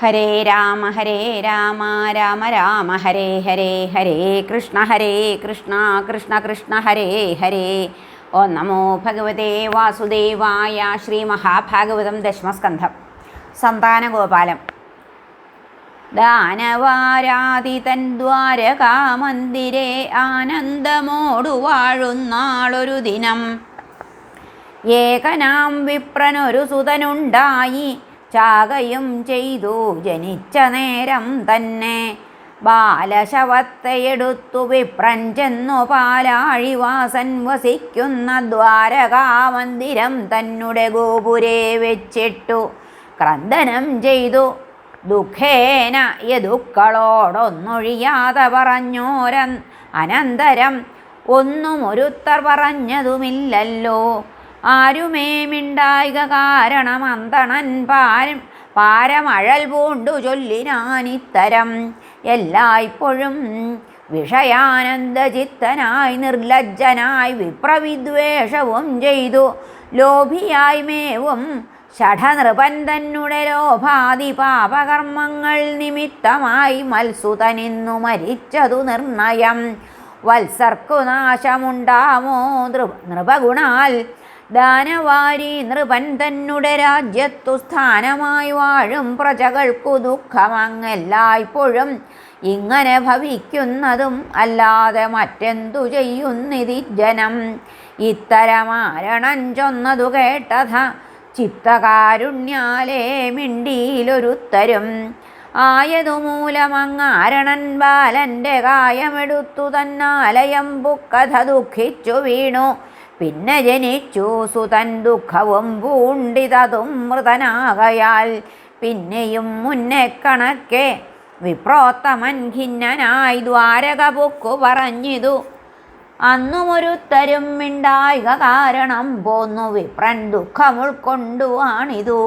ഹരേ രാമ ഹരേ രാമ രാമ രാമ ഹരേ ഹരേ ഹരേ കൃഷ്ണ ഹരേ കൃഷ്ണ കൃഷ്ണ കൃഷ്ണ ഹരേ ഹരേ. ഓ നമോ ഭഗവതേ വാസുദേവായ ശ്രീ മഹാഭാഗവതം ദശമസ്കന്ധം. സന്താനഗോപാലം. ദാനവാരാതിതൻ ദ്വാരകാമന്ദിരെ ആനന്ദമോടു വാഴുന്നാളൊരു ദിനം. ഏകനാം വിപ്രനൊരു സുതനുണ്ടായി. ചാകയും ചെയ്തു. ജനിച്ച നേരം തന്നെ ബാലശവത്തെയെടുത്തു. വിപ്രൻ ചെന്നു പാലാഴിവാസൻ വസിക്കുന്ന ദ്വാരകാമന്ദിരം തന്നുടെ ഗോപുരെ വെച്ചിട്ടു ക്രന്ദനം ചെയ്തു. ദുഃഖേന യദുക്കളോടൊന്നൊഴിയാതെ പറഞ്ഞോരൻ അനന്തരം ഒന്നും ഒരുത്തർ പറഞ്ഞതുമില്ലല്ലോ. ആരുമേ മിണ്ടായിക കാരണം അന്തണൻ പാരം പാരമഴൽ പൂണ്ടു ചൊല്ലിനാനിത്തരം. എല്ലായ്പ്പോഴും വിഷയാനന്ദചിത്തനായി നിർലജ്ജനായി വിപ്രവിദ്വേഷവും ചെയ്തു. ലോഭിയായി മേവും ഷഠനൃപൻ തന്നെ ലോഭാദി പാപകർമ്മങ്ങൾ നിമിത്തമായി മത്സുതനിന്നു മരിച്ചതു നിർണയം. വത്സർക്കു നാശമുണ്ടാമോ? നൃപ നൃപഗുണാൽ ദാനവാരി നൃപൻ തന്നെ രാജ്യത്തു സ്ഥാനമായി വാഴും പ്രജകൾക്കു ദുഃഖമങ്ങെല്ലായ്പ്പോഴും ഇങ്ങനെ ഭവിക്കുന്നതും അല്ലാതെ മറ്റെന്തു ചെയ്യുന്നിതി ജനം? ഇത്തരമാരണം ചൊന്നതു കേട്ടഥ ചിത്തകാരുണ്യാലേ മിണ്ടിയിലൊരുത്തരും. ആയതു മൂലമങ്ങാരണൻ ബാലന്റെ കായമെടുത്തു തന്നാലയം പുക്കഥ ദുഃഖിച്ചു വീണു. പിന്നെ ജനിച്ചു സുതൻ ദുഃഖവും പൂണ്ടിതതും മൃതനാകയാൽ പിന്നെയും മുന്നേ കണക്കെ വിപ്രോത്തമൻ ഖിന്നനായി ദ്വാരക പൊക്കു പറഞ്ഞിതു. അന്നുമൊരുത്തരും മിണ്ടായിക കാരണം പോന്നു. വിപ്രൻ ദുഃഖം ഉൾക്കൊണ്ടുവാണിതു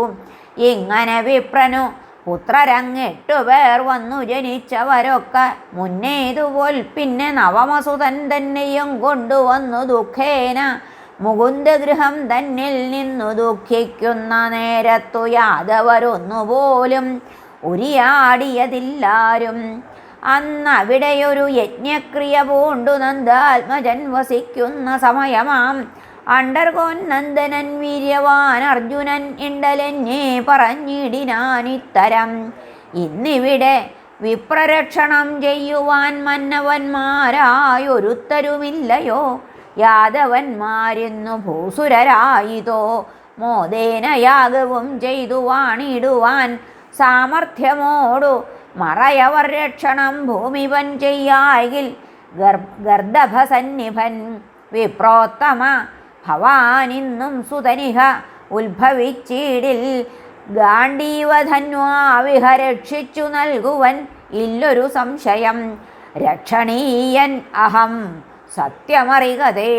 ഇങ്ങനെ വിപ്രനു പുത്രരങ്ങെട്ടു പേർ വന്നു. ജനിച്ചവരൊക്കെ മുന്നേതുപോൽ പിന്നെ നവമസുതൻ തന്നെയും കൊണ്ടുവന്നു ദുഃഖേന മുകുന്ദഗൃഹം തന്നിൽ നിന്നു ദുഃഖിക്കുന്ന നേരത്തു യാദവരൊന്നുപോലും ഉരിയാടിയതില്ലാരും. അന്നവിടെയൊരു യജ്ഞക്രിയ പൂണ്ടു നന്ദാത്മജൻ വസിക്കുന്ന സമയമാം. അണ്ടർകോൻ നന്ദനൻ വീര്യവാൻ അർജുനൻ ഇണ്ടലെന്നെ പറഞ്ഞിടിനാനിത്തരം ഇന്നിവിടെ വിപ്രരക്ഷണം ചെയ്യുവാൻ മന്നവന്മാരായൊരുത്തരുമില്ലയോ? യാദവന്മാരിന്നു ഭൂസുരരായിതോ. മോദേന യാഗവും ചെയ്തു വാണിടുവാൻ സാമർഥ്യമോടു മറയവർ രക്ഷണം ഭൂമിപൻ ചെയ്യായിൽ ഗർ ഗർദഭസന്നിഭൻ വിപ്രോത്തമ ഭവാനിന്നും സുതനിഹ ഉത്ഭവിച്ചീടിൽ ഗാണ്ഡീവധന്വാവിഹ രക്ഷിച്ചു നൽകുവൻ ഇല്ലൊരു സംശയം. രക്ഷണീയൻ അഹം സത്യമറികതേ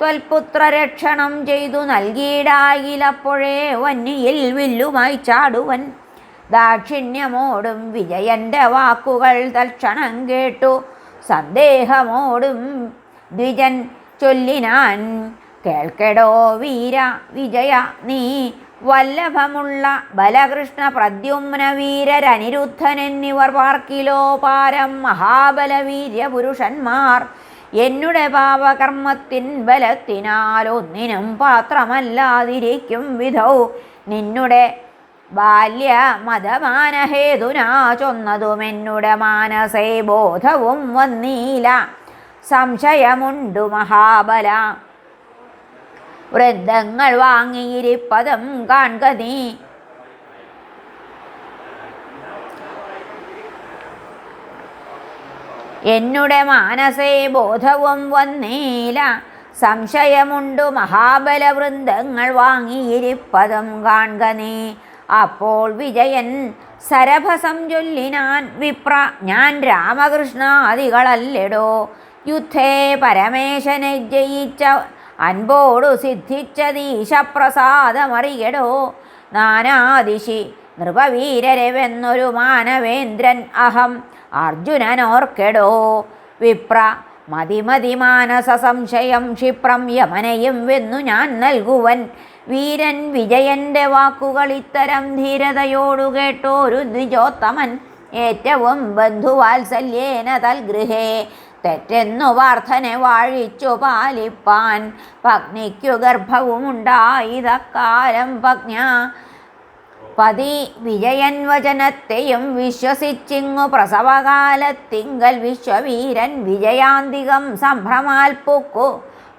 ത്വൽപുത്രരക്ഷണം ചെയ്തു നൽകിയിടായിലപ്പോഴേ വന്നിയിൽ വില്ലുമായി ചാടുവൻ. ദാക്ഷിണ്യമോടും വിജയന്റെ വാക്കുകൾ തൽക്ഷണം കേട്ടു. സന്ദേഹമോടും ദ്വിജൻ ചൊല്ലിനാൻ കേൾക്കടോ വീര വിജയ നീ വല്ലഭമുള്ള ബലകൃഷ്ണ പ്രദ്യുമ്ന വീരരനിരുദ്ധൻ എന്നിവർ പാർക്കിലോ പാരം മഹാബലവീര്യ പുരുഷന്മാർ. എന്നുടെ പാപകർമ്മത്തിൻ ബലത്തിനാലൊന്നിനും പാത്രമല്ലാതിരിക്കും വിധൗ. നിന്നുടെ ബാല്യ മതമാനഹേതുനാ ചൊന്നതും എന്നുടെ മാനസേ ബോധവും വന്നീല. സംശയമുണ്ടു മഹാബല. വൃദ്ധങ്ങൾ വാങ്ങിയിരിപ്പതും കാൺക നീ എന്നുടെ മാനസേ ബോധവും വന്നീല. സംശയമുണ്ടു മഹാബലവൃന്ദങ്ങൾ വാങ്ങിയിരിപ്പതും കാൺക നീ അപ്പോൾ വിജയൻ സരഭസം ചൊല്ലിനാൻ വിപ്ര ഞാൻ രാമകൃഷ്ണാദികളല്ലെടോ. യുദ്ധേ പരമേശനെ ജയിച്ച അൻപോടു സിദ്ധിച്ചതീശപ്രസാദമറിയടോ നാനാദിശി നൃപവീരരവെന്നൊരു മാനവേന്ദ്രൻ അഹം അർജുനനോർക്കെടോ വിപ്ര മതിമതി മാനസ സംശയം ക്ഷിപ്രം യമനയും വെന്നു ഞാൻ നൽകുവൻ. വീരൻ വിജയന്റെ വാക്കുകൾ ഇത്തരം ധീരതയോടു കേട്ടോരു ദ്വിജോത്തമൻ. ഏറ്റവും ബന്ധുവാത്സല്യേന തൽഗൃഹേ തെറ്റെന്നു വാർദ്ധനെ വാഴിച്ചു പാലിപ്പാൻ. പത്നിക്കു ഗർഭവുമുണ്ടായിതക്കാലം പജ്ഞ പതി വിജയൻ വചനത്തെയും വിശ്വസിച്ചിങ്ങു പ്രസവകാലത്തിങ്കൽ വിശ്വവീരൻ വിജയാന്തികം സംഭ്രമാൽ പൂക്കു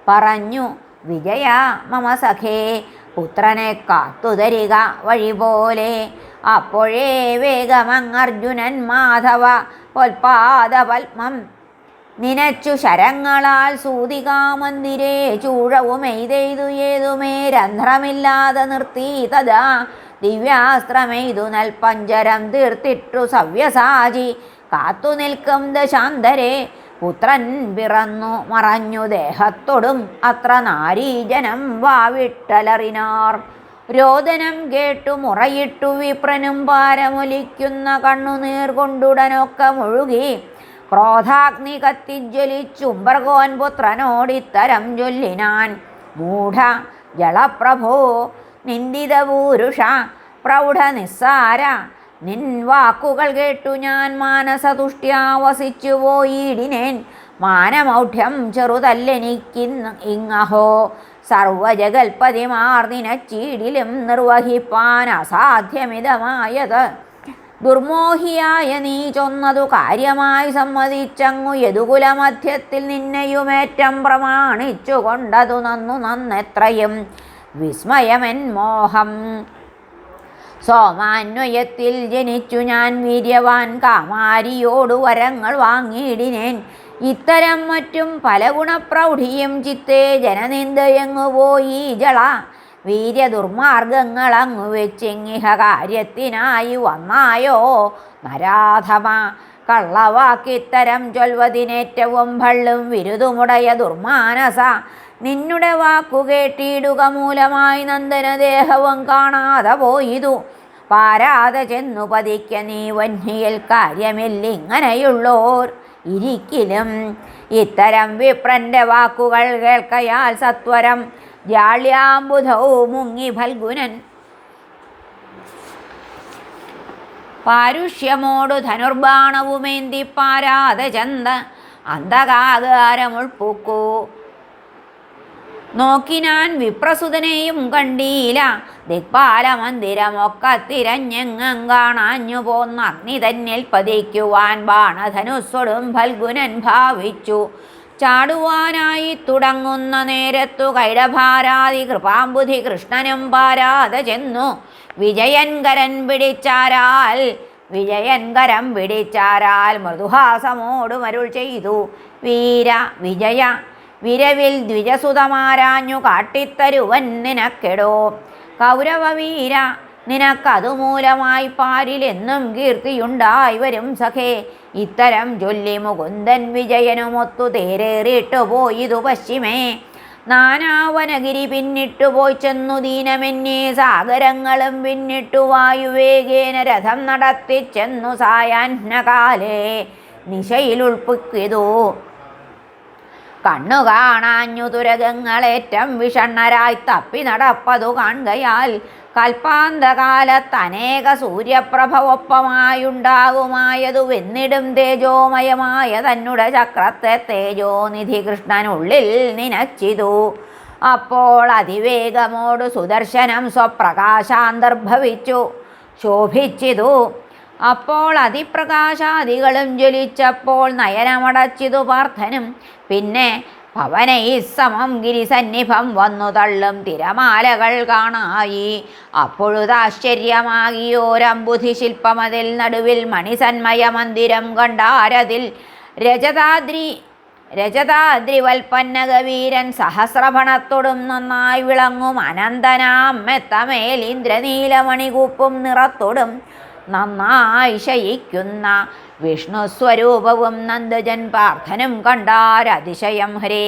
പറഞ്ഞു വിജയ മമ സഖേ പുത്രനെ കാത്തുതരിക വഴി പോലെ അപ്പോഴേ വേഗമങ്ങർജുനൻ മാധവ പൊൽപാദ പത്മം നിനച്ചു ശരങ്ങളാൽ സൂതികാമന്ദിരേ ചൂഴവും എയ്തെയ്തു ഏതുമേ രന്ധ്രമില്ലാതെ നിർത്തി തഥാ ദിവ്യാസ്ത്രമെയ്തു നൽപഞ്ചരം തീർത്തിട്ടു സവ്യസാചി. കാത്തു നിൽക്കും ദശാന്തരെ. പുത്രൻ പിറന്നു മറഞ്ഞു ദേഹത്തൊടും അത്ര നാരീജനം വാവിട്ടലറിനാർ. രോദനം കേട്ടു മുറയിട്ടു വിപ്രനും പാരമൊലിക്കുന്ന കണ്ണുനീർ കൊണ്ടുടനൊക്കെ മുഴുകി. ക്രോധാഗ്നി കത്തിജ്വലിച്ചുംബർഗോൻ പുത്രനോടിത്തരം ചൊല്ലിനാൻ. മൂഢ ജളപ്രഭോ നിന്ദിതപൂരുഷ പ്രൗഢ നിസ്സാര നിൻ വാക്കുകൾ കേട്ടു ഞാൻ മാനസതുഷ്ട്യാ വസിച്ചു പോയിടിനേൻ. മാനമൗഢ്യം ചെറുതല്ലെനിക്കിന്ന് ഇങ്ങഹോ. സർവജഗൽപതിമാർ നിനച്ചീടിലും നിർവഹിപ്പാൻ അസാധ്യമിതമായത്. ദുർമോഹിയായ നീ ചൊന്നതു കാര്യമായി സമ്മതിച്ചങ്ങു യദുകുലമധ്യത്തിൽ നിന്നെയുമേറ്റം പ്രമാണിച്ചു കൊണ്ടതു നന്നു നന്നെത്രയും. വിസ്മയമെൻ മോഹം സോമാന്വയത്തിൽ ജനിച്ചു ഞാൻ വീര്യവാൻ കാമാരിയോടു വരങ്ങൾ വാങ്ങിയിടിനേൻ. ഇത്തരം മറ്റും പല ഗുണപ്രൗഢിയും ചിത്തേ ജനനിന്ദയങ്ങു പോയി ജള. വീര്യദുർമാർഗങ്ങൾ അങ്ങു വെച്ചിങ്ങിഹ കാര്യത്തിനായി വന്നായോ? നരാധമ കള്ളവാക്കിത്തരം ചൊൽവതിനേറ്റവും ഭള്ളും വിരുതുമുടയ ദുർമാനസ. നിന്നുടെ വാക്കു കേട്ടിടുക മൂലമായി നന്ദനദേഹവും കാണാതെ പോയിതു. പാരാതെ ചെന്നു പതിക്ക നീ വന്യയിൽ കാര്യമില്ലിങ്ങനെയുള്ളോർ ഇരിക്കിലും. ഇത്തരം വിപ്രന്റെ വാക്കുകൾ കേൾക്കയാൽ സത്വരം. ജാള്യാംബുധവും മുങ്ങി ഫൽഗുനൻ. പാരുഷ്യമോടു ധനുർബാണവുമേന്തി പാരാതെ ചന്ത അന്ധകാകാരമുൾപ്പൂക്കൂ. നോക്കിനാൻ വിപ്രസുതനെയും കണ്ടീല. ദിക്പാല മന്ദിരമൊക്കെ തിരഞ്ഞെങ്ങും കാണാഞ്ഞു പോന്ന അഗ്നി തന്നിൽ പതിക്കുവാൻ ബാണധനുസ്വടും ഫൽഗുനൻ ഭാവിച്ചു. ചാടുവാനായി തുടങ്ങുന്ന നേരത്തു കൈടഭാരാതി കൃപാംബുധി കൃഷ്ണനും പാരാതെ ചെന്നു. വിജയൻകരൻ പിടിച്ചാരാൽ വിജയൻകരം പിടിച്ചാരാൽ മൃദുഹാസമോട് മരുൾ ചെയ്തു. വീര വിജയ വിരവിൽ ദ്വിജസുതമാരാഞ്ഞു കാട്ടിത്തരുവൻ നിനക്കെടോ. കൗരവവീര നിനക്കതുമൂലമായി പാരിലെന്നും കീർത്തിയുണ്ടായി വരും സഖേ. ഇത്തരം ചൊല്ലി മുകുന്ദൻ വിജയനുമൊത്തു തേരേറിട്ടു പോയിതു പശ്ചിമേ. നാനാവനഗിരി പിന്നിട്ടു പോയി ചെന്നു ദീനമെന്നേ. സാഗരങ്ങളും പിന്നിട്ടു വായുവേഗേന രഥം നടത്തിച്ചെന്നു സായാഹ്നകാലേ. നിശയിലുൾപ്പിക്കിതു. കണ്ണു കാണാഞ്ഞു ദുരകങ്ങളേറ്റം വിഷണ്ണരായി തപ്പി നടപ്പതു കാണുകയാൽ കൽപ്പാന്തകാലത്ത് അനേക സൂര്യപ്രഭ ഒപ്പമായുണ്ടാകുമായതു വെന്നിടും തേജോമയമായ തന്നുട ചക്രത്തെ തേജോനിധി കൃഷ്ണനുള്ളിൽ നിനച്ചിതു. അപ്പോൾ അതിവേഗമോടു സുദർശനം സ്വപ്രകാശാന്തർഭവിച്ചു. ശോഭിച്ചിതു. അപ്പോൾ അതിപ്രകാശാദികളും ജ്വലിച്ചപ്പോൾ നയനമടച്ചിതു പാർത്ഥനും. പിന്നെ പവനൈ സമം ഗിരിസന്നിഭം വന്നു തള്ളും തിരമാലകൾ കാണായി. അപ്പൊഴുതാശ്ചര്യമാകിയോരമ്പുധി ശില്പമതിൽ നടുവിൽ മണിസന്മയ മന്ദിരം കണ്ടാരതിൽ രജതാദ്രി രജതാദ്രിവൽപ്പന്നകവീരൻ സഹസ്രഭണത്തോടും നന്നായി വിളങ്ങും അനന്തനാം മെത്തമേൽ ഇന്ദ്രനീലമണികൂപ്പും നിറത്തോടും. നന്നായി ശയിക്കുന്ന വിഷ്ണു സ്വരൂപവും നന്ദജൻ പ്രാർത്ഥനും കണ്ടാരതിശയം ഹരേ.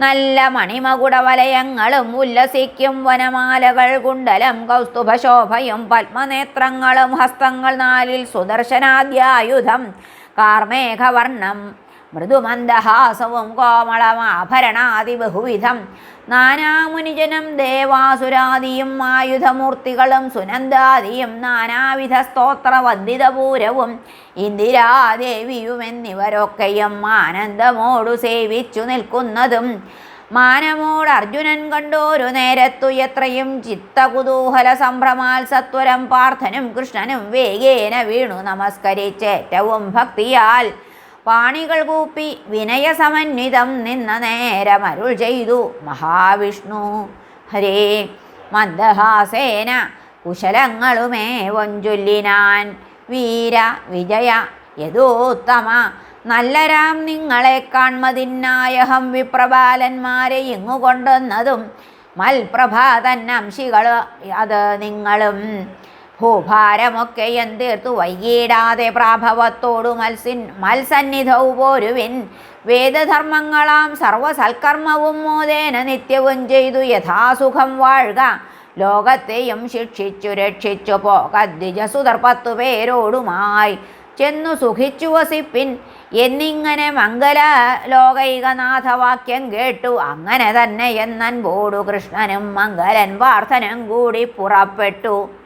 നല്ല മണിമകുടവലയങ്ങളും ഉല്ലസിക്കും വനമാലകൾ കുണ്ടലം കൗസ്തുഭശോഭയും പത്മനേത്രങ്ങളും ഹസ്തങ്ങൾ നാലിൽ സുദർശനാദ്യായുധം കാർമേഘവർണം മൃദുമന്ദഹാസവും കോമളമാഭരണാതി ബഹുവിധം. നാനാമുനിജനം ദേവാസുരാദിയും ആയുധമൂർത്തികളും സുനന്ദാദിയും നാനാവിധ സ്തോത്രവന്ദിതപൂരവും ഇന്ദിരാദേവിയും എന്നിവരൊക്കെയും ആനന്ദമോടു സേവിച്ചു നിൽക്കുന്നതും. മാനമോട് അർജുനൻ കണ്ടോരു നേരത്തു എത്രയും ചിത്തകുതൂഹല സംഭ്രമാൽ സത്വരം പാർത്ഥനും കൃഷ്ണനും വേഗേന വീണു നമസ്കരിച്ചേറ്റവും ഭക്തിയാൽ. പാണികൾ കൂപ്പി വിനയസമന്വിതം നിന്ന നേരമരുൾ ചെയ്തു മഹാവിഷ്ണു. ഹരേ മന്ദഹാസേന കുശലങ്ങളുമേ വഞ്ചൊല്ലിനാൻ. വീര വിജയ യഥോത്തമ നല്ലരാം നിങ്ങളെ കാൺമതിന്നായഹം വിപ്രബാലന്മാരെ ഇങ്ങു കൊണ്ടുവന്നതും മൽപ്രഭാതന്നംശികൾ അത് നിങ്ങളും ഭൂഭാരമൊക്കെ എന്തീർത്തു? വൈകിടാതെ പ്രാഭവത്തോടു മത്സിൻ മത്സന്നിധവുപോരുവിൻ വേദധർമ്മങ്ങളാം സർവസൽക്കർമ്മവും മോദേന നിത്യവും ചെയ്തു. യഥാസുഖം വാഴുക. ലോകത്തെയും ശിക്ഷിച്ചു രക്ഷിച്ചു പോകദ്വിജസുതർ പത്തു പേരോടുമായി ചെന്നു സുഖിച്ചു വസിപ്പിൻ. എന്നിങ്ങനെ മംഗല ലോകൈകനാഥവാക്യം കേട്ടു. അങ്ങനെ തന്നെ എന്നൻ ബോടു കൃഷ്ണനും മംഗലൻ വാർത്തനും കൂടി പുറപ്പെട്ടു.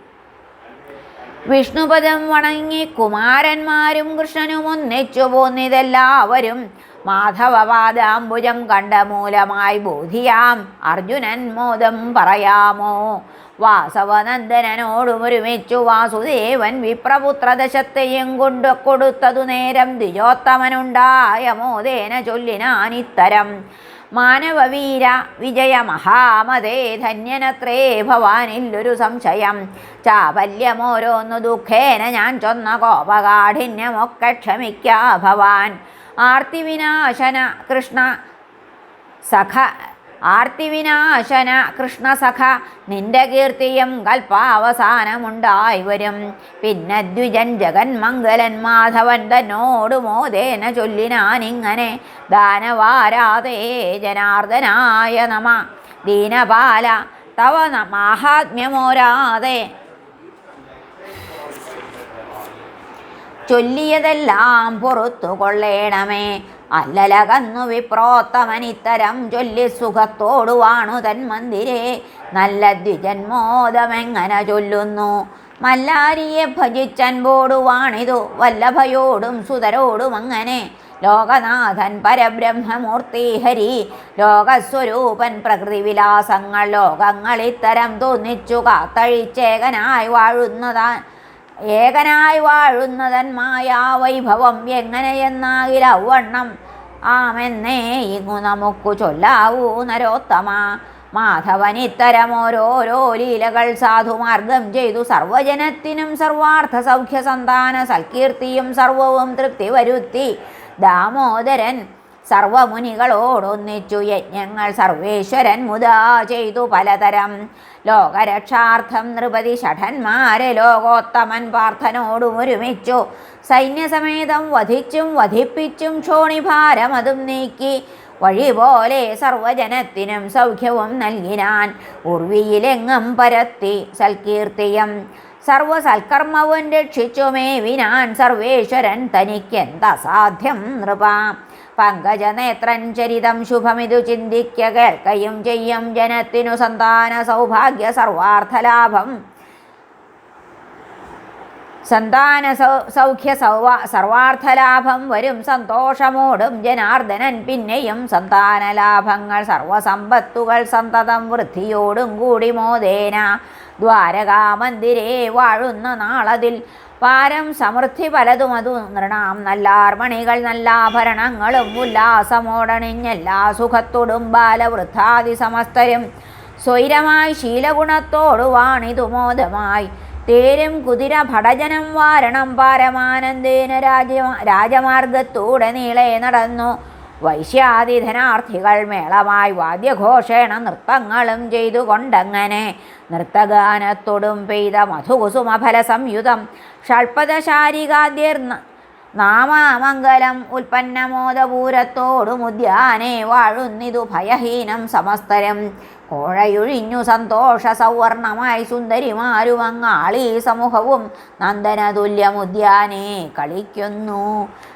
വിഷ്ണുപദം വണങ്ങി കുമാരന്മാരും കൃഷ്ണനും ഒന്നിച്ചു പോന്നിതെല്ലാവരും മാധവപാദാംബുജം കണ്ട മൂലമായി ബോധിയാം. അർജുനൻ മോദം പറയാമോ? വാസവനന്ദനോടുമൊരുമിച്ചു വാസുദേവൻ വിപ്രപുത്രദശത്തെയും കൊണ്ടു കൊടുത്തതു നേരം ദ്വിജോത്തമനുണ്ടായ മോദേന ചൊല്ലിനാനിത്തരം. മാനവവീര വിജയ മഹാമതേ ധന്യനത്രേ ഭവാനില്ലൊരു സംശയം. ചാപല്യമോരോന്നു ദുഃഖേന ഞാൻ ചൊന്ന കോപകാഠിന്യമൊക്കെ ക്ഷമിക്ക ഭവാൻ. ആർത്തിവിനാശന കൃഷ്ണ സഖ ആർത്തിവിനാശന കൃഷ്ണസഖ നിന്റെ കീർത്തിയും കൽപ്പാവസാനമുണ്ടായി വരും. പിന്നെ ദ്വിജൻ ജഗന്മംഗലൻ മാധവൻ തന്നോട് മോദേന ചൊല്ലിനാനിങ്ങനെ ദാനവാരാതേ ജനാർദ്ദനായ നമ. ദീനപാല തവ മാഹാത്മ്യമോരാതെ ചൊല്ലിയതെല്ലാം പുറത്തു കൊള്ളേണമേ അല്ലലകന്നു വിപ്രോത്തമനിത്തരം ചൊല്ലി സുഖത്തോടു വാണു തന്മന്ദിരേ നല്ല ദ്വിജന്മോദമെങ്ങനെ ചൊല്ലുന്നു? മല്ലാരിയെ ഭജിച്ചൻ വാണിതു വല്ലഭയോടും സുതരോടും അങ്ങനെ ലോകനാഥൻ പരബ്രഹ്മമൂർത്തി ഹരി ലോകസ്വരൂപൻ പ്രകൃതിവിലാസങ്ങൾ ലോകങ്ങൾ ഇത്തരം തോന്നിച്ചു കാത്തഴിച്ചേകനായി വാഴുന്നതാൻ ഏകനായി വാഴുന്നതൻ മായാവൈഭവം എങ്ങനെയെന്നാകിൽ ഔവണ്ണം. ആമെന്നേ ഇങ്ങു നമുക്കു ചൊല്ലാവൂ നരോത്തമ. ഓരോരോ ലീലകൾ സാധുമാർഗം ചെയ്തു സർവജനത്തിനും സർവാർത്ഥ സൗഖ്യ സന്താന സൽകീർത്തിയും സർവവും തൃപ്തി വരുത്തി ദാമോദരൻ സർവമുനികളോടൊന്നിച്ചു യജ്ഞങ്ങൾ സർവേശ്വരൻ മുതാ ചെയ്തു പലതരം. ലോകരക്ഷാർത്ഥം നൃപതി ഷഠന്മാരെ ലോകോത്തമൻ പാർത്ഥനോടും ഒരുമിച്ചു. സൈന്യസമേതം വധിച്ചും വധിപ്പിച്ചും ക്ഷോണിഭാരം അതും നീക്കി. വഴി പോലെ സർവജനത്തിനും സൗഖ്യവും നൽകിനാൻ ഉർവിയിലെങ്ങും പരത്തി സൽകീർത്തിയം. സർവസൽക്കർമ്മവും രക്ഷിച്ചുമേവിനാൻ സർവേശ്വരൻ തനിക്കെന്തസാധ്യം നൃപ. പങ്കജനേത്രൻ ചരിതം ശുഭമിതു ചിന്തിക്ക കേൾക്കയും ചെയ്യും ജനത്തിനു സന്താന സൗഭാഗ്യ സർവാർത്ഥലാഭം. സന്താന സൗ സൗഖ്യ സൗവ സർവാർത്ഥലാഭം വരും സന്തോഷമോടും ജനാർദ്ദനൻ പിന്നെയും സന്താനലാഭങ്ങൾ സർവസമ്പത്തുകൾ സന്തതം വൃദ്ധിയോടും കൂടി മോദേന ദ്വാരകാമന്ദിരേ വാഴുന്ന നാളതിൽ പാരം സമൃദ്ധി പലതും അതു നൃണാം നല്ല അർമണികൾ നല്ല ആഭരണങ്ങളും ഉല്ലാസമോടണിഞ്ഞെല്ലാ സുഖത്തോടും ബാലവൃദ്ധാദി സമസ്തരും. സ്വൈരമായി ശീലഗുണത്തോടു മോദമായി. തേരും കുതിര ഭടജനം വാരണം പാരമാനന്ദേന രാജ രാജമാർഗത്തൂടെ നീളെ നടന്നു. വൈശ്യാതിധനാർത്ഥികൾ മേളമായി വാദ്യഘോഷേണ നൃത്തങ്ങളും ചെയ്തുകൊണ്ടങ്ങനെ നൃത്തഗാനത്തോടും പെയ്ത മധുകുസുമഫല സംയുതം ഷൾപദശാരികാദ്യർ നാമാമംഗലം ഉൽപ്പന്നമോദപൂരത്തോടും ഉദ്യാനെ വാഴുന്നിതു ഭയഹീനം സമസ്തരം. കോഴയൊഴിഞ്ഞു സന്തോഷ സൗവർണമായി സുന്ദരിമാരുമങ്ങാളീ സമൂഹവും നന്ദനതുല്യമുദ്യാനെ കളിക്കുന്നു.